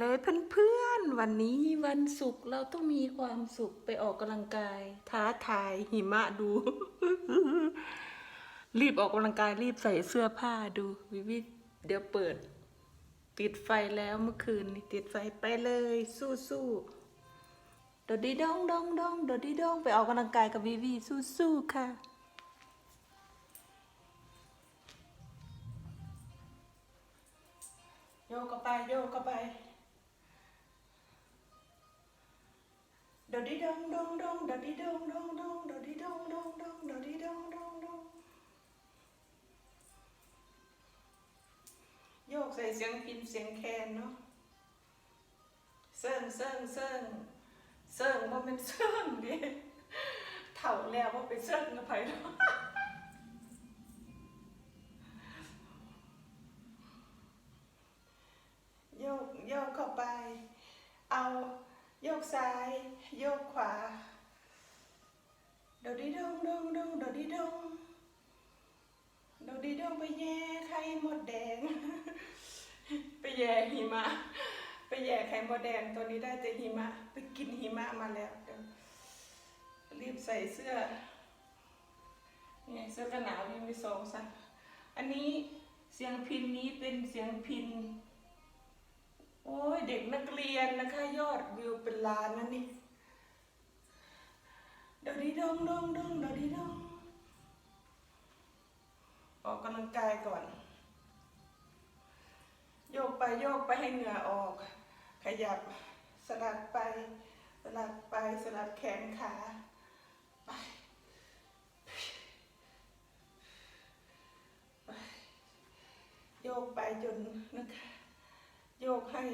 เลยเพื่อนๆ วันนี้วันศุกร์เราต้องมีความสุขไปออกกำลังกาย ท้าทายหิมะดู รีบออกกำลังกายรีบใส่เสื้อผ้าดูวิวิเดี๋ยวเปิด ติดไฟแล้วเมื่อคืนติดไฟไปเลย สู้สู้ๆโดดดีดองดองดองโดดดีดองไปออกกำลังกายกับวิวิสู้สู้ๆค่ะโยกไปโยกไป ดดีดองดองดองดดีดองดองดองดดีดองดองดองดดีดองดองดองโยกใส่เสียงพินเสียงแคนเนาะเซิงเซิงเซิงเซิงว่าเป็นเซิงดิเถ่าแล้วว่าไปเซิงกับไผ่เนาะ ซ้าย โยกขวาโดดดีดงดงดงโดดดีดงโดดดีดงไปแย่ไข่หมดแดง ไปแย่หิมะ ไปแย่ไข่หมดแดงตัวนี้ได้แต่หิมะ ไปกินหิมะมาแล้วรีบใส่เสื้อนี่เสื้อกันหนาวยังไม่สองสักอันนี้เสียงพินนี้เป็นเสียงพิน โอ้ยเด็กนักเรียนนะคะ ยอดวิวเป็นล้านนะนี่เดยวดีดงดองดองเดยวดีดงออกกำลังกายก่อน โยกไปโยกไปให้เหงื่อออก ขยับสลัดไป สลัดไปสลัดแขนขาไปโยกไปจนนะคะ โยกให้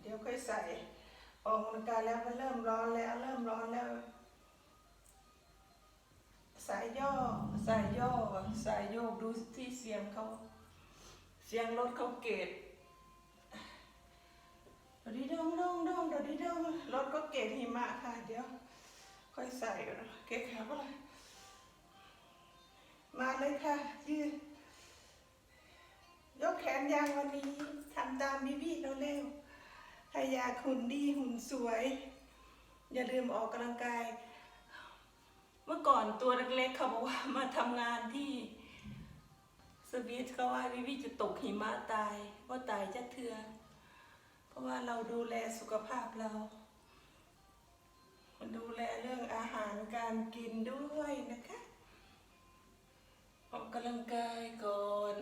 เดี๋ยวค่อยใส่ออกกำลังกายแล้วมันเริ่มร้อนแล้วเริ่มร้อนแล้ว สายย่อสายย่อสายโยกดูที่เสียงเขาเสียงรถเขาเกตดดีดงดองดองดดีดงรถก็เกตหิมะค่ะ เดี๋ยว ค่อยใส่เกตขาก็เลยมาเลยค่ะยืน ยกแขนยางวันนี้ทำตามบิบี้เราเร็วๆใครอยากหุ่นดีหุ่นสวย อย่าลืมออกกำลังกาย เมื่อก่อนตัวเล็กๆเขาบอกว่ามาทำงานที่สวีทเขาว่าวิวิจะตกหิมะตายว่าตายจะเถื่อเพราะว่าเราดูแลสุขภาพเราดูแลเรื่องอาหารการกินด้วยนะคะ ออกกำลังกายก่อน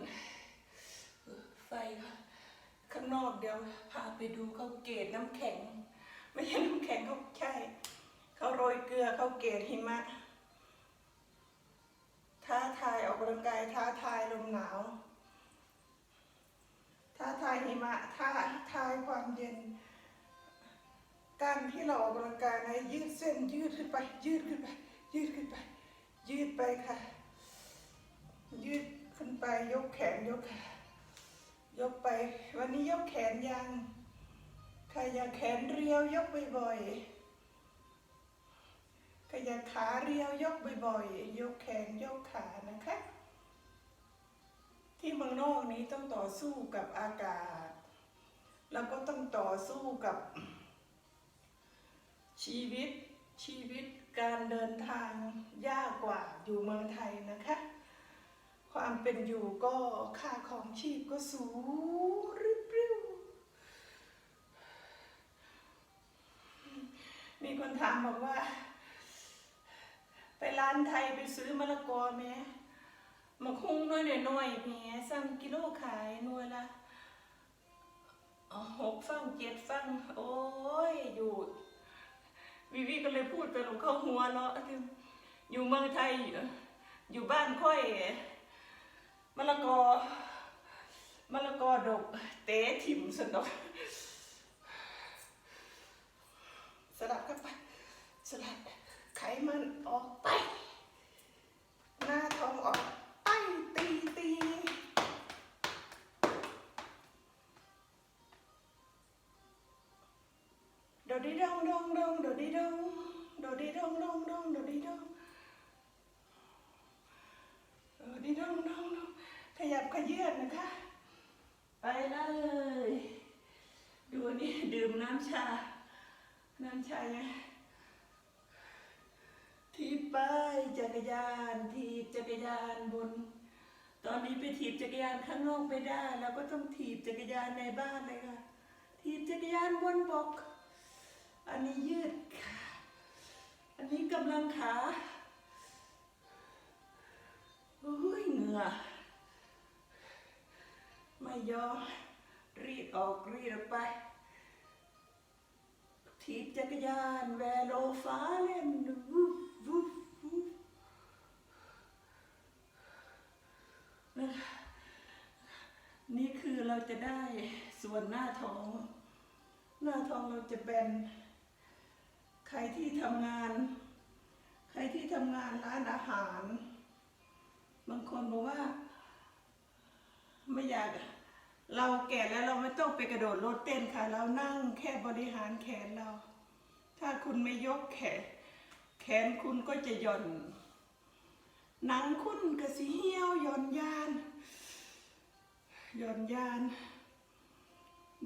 ไฟข้างนอกเดี๋ยวพาไปดูเขาเกตน้ำแข็ง ไม่ใช่น้ำแข็งเขาใช่เขาโรยเกลือเขาเกตหิมะ ท้าทายออกกำลังกายท้าทายลมหนาว ท้าทายหิมะท้าทายความเย็น การที่เราออกกำลังกายนะยืดเส้นยืดขึ้นไป ยืดขึ้นไป ยืดขึ้นไป ยืดไปค่ะ ยืดขึ้นไปยกแขนยกขา ยกไป วันนี้ยกแขนยัง ใครอยากแขนเรียวยกบ่อยๆ ใครอยากขาเรียวยกบ่อยๆ ยกแขนยกขานะคะ ที่เมืองนอกนี้ต้องต่อสู้กับอากาศ แล้วก็ต้องต่อสู้กับ ชีวิตชีวิตการเดินทางยากกว่าอยู่เมืองไทยนะคะ ความเป็นอยู่ก็ค่าของชีพก็สูงริบริวมีคนถามบอกว่า ไปร้านไทยไปซื้อมะละกอแม่มาคุ้งน้อยหน่อยๆแม่สั่งกิโลขายหน่วยละหกฟังเจ็ดฟัง โอ้ยอยู่วิวีก็เลยพูดไปหลงเข้าหัวเนาะอยู่เมืองไทยอยู่บ้านค่อย มะละกอ มะละกอดก เตะถิ่ม สนอกสลัดเข้าไปสลัดไขมันออกไป หน้าท้องออกไปตีตีโดดดีดองดองดองโดดดีดองโดดดีดองดองดองโดดดีดองเออดีดองดองดองขยับขยื่นนะคะ ไปเลย ดูนี่ดื่มน้ำชา น้ำชาไงทีบไปจักรยานทีบจักรยานบน ตอนนี้ไปถีบจักรยานข้างนอกไม่ได้เราก็ต้องถีบจักรยานในบ้านเลยค่ะถีบจักรยานบนบก อันนี้ยืดขาอันนี้กำลังขาโอ้ยเหงื่อ ไม่ยอมรีดออกรีดออกไปถีบจักรยานแวโลฟ้าเล่นวุบวุบวุบนี่คือเราจะได้ส่วนหน้าท้อง หน้าท้องเราจะเป็น ใครที่ทำงาน ใครที่ทำงานร้านอาหาร บางคนบอกว่า ไม่อยาก เราแก่แล้วเราไม่ต้องไปกระโดดรถเต้นค่ะ เรานั่งแค่บริหารแขนเรา ถ้าคุณไม่ยกแขน แขนคุณก็จะหย่อนหนังคุณก็สิเหี่ยวหย่อนยานหย่อนยาน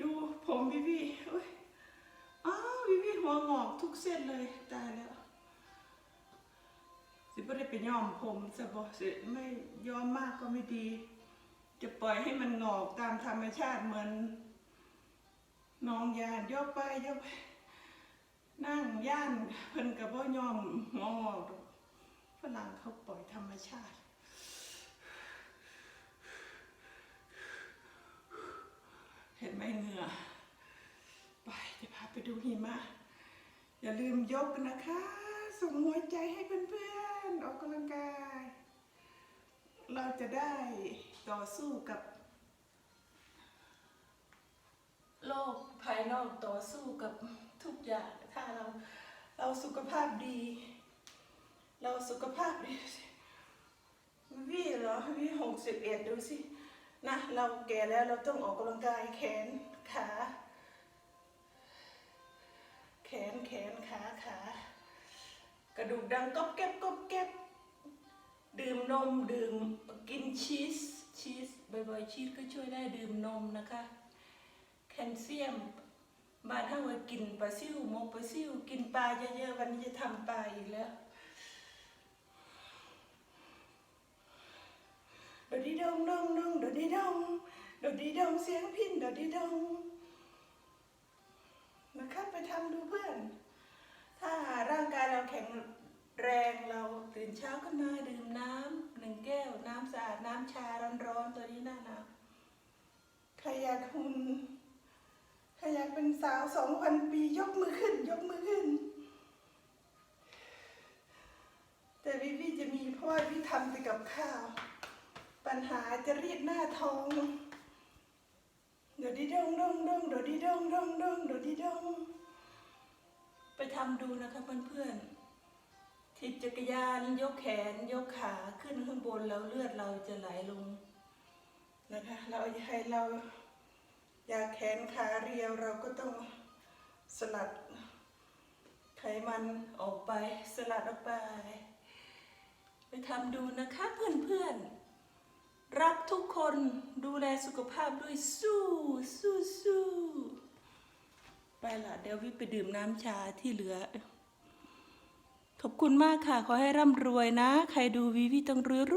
ดูผมวิวีโอ้ยอ้าววิวีหัวงอกทุกเส้นเลยตายแล้วสิบ่ได้ไปย้อมผมซะบ่สิไม่ย้อมมากก็ไม่ดี จะปล่อยให้มันงอกตามธรรมชาติเหมือนน้องยานยกไปยกไป นั่งย่านเพิ่นกับว่ายอมงอกดอกฝรั่งเขาปล่อยธรรมชาติเห็นไหมเหงื่อ ไปจะพาไปดูหิมะ อย่าลืมยกนะคะ ส่งหัวใจให้เพื่อนๆ ออกกำลังกาย เราจะได้ ต่อสู้กับ โลกภายนอกต่อสู้กับทุกอย่างถ้าเราเราสุขภาพดี เราสุขภาพดีวิเหรอวิหกสิบเอ็ดดูสินะเราแก่แล้วเราต้องออกกำลังกายแขนขา แขนแขนขาขากระดูกดังก๊อบแก๊บก๊อบแก๊บดื่มนมดื่มกินชีส ชีสบ่อยๆชีสก็ช่วยได้ดื่มนมนะคะ แคลเซียมบ้านถ้าว่ากินปลาซิวหมกปลาซิวกินปลาเยอะๆวันนี้จะทำปลาอีกแล้วดดดีดงดงดงดดดีดงดดดีดงเสียงพินดดดีดงนะคะไปทำดูเพื่อน ถ้าร่างกายเราแข็ง แรงเราตื่นเช้าขึ้นมาดื่มน้ำหนึ่งแก้ว น้ำสะอาดน้ำชาร้อนๆตัวนี้น่าหนาวใครอยากหุ่นใครอยากเป็นสาวสองพันปียกมือขึ้น ยกมือขึ้น แต่วิวีจะมีเพราะว่าวิทำแต่กับข้าว ปัญหาจะรีดหน้าท้องเดี๋ยวดีดงดงดงเดี๋ยวดีดงดงดงเดี๋ยวดีดงไปทำดูนะคะเพื่อนๆ จักรยานยกแขนยกขาขึ้นข้างบนแล้วเลือดเราจะไหลลงนะคะ เราให้เราอยากแขนขาเรียวเราก็ต้องสลัดไขมันออกไปสลัดออกไป ไปทำดูนะคะเพื่อนๆ รักทุกคนดูแลสุขภาพด้วยสู้สู้สู้ไปละเดี๋ยววิไปดื่มน้ำชาที่เหลือ ขอบคุณมากค่ะ ขอให้ร่ำรวยนะ ใครดูวีวีต้องรวยรู้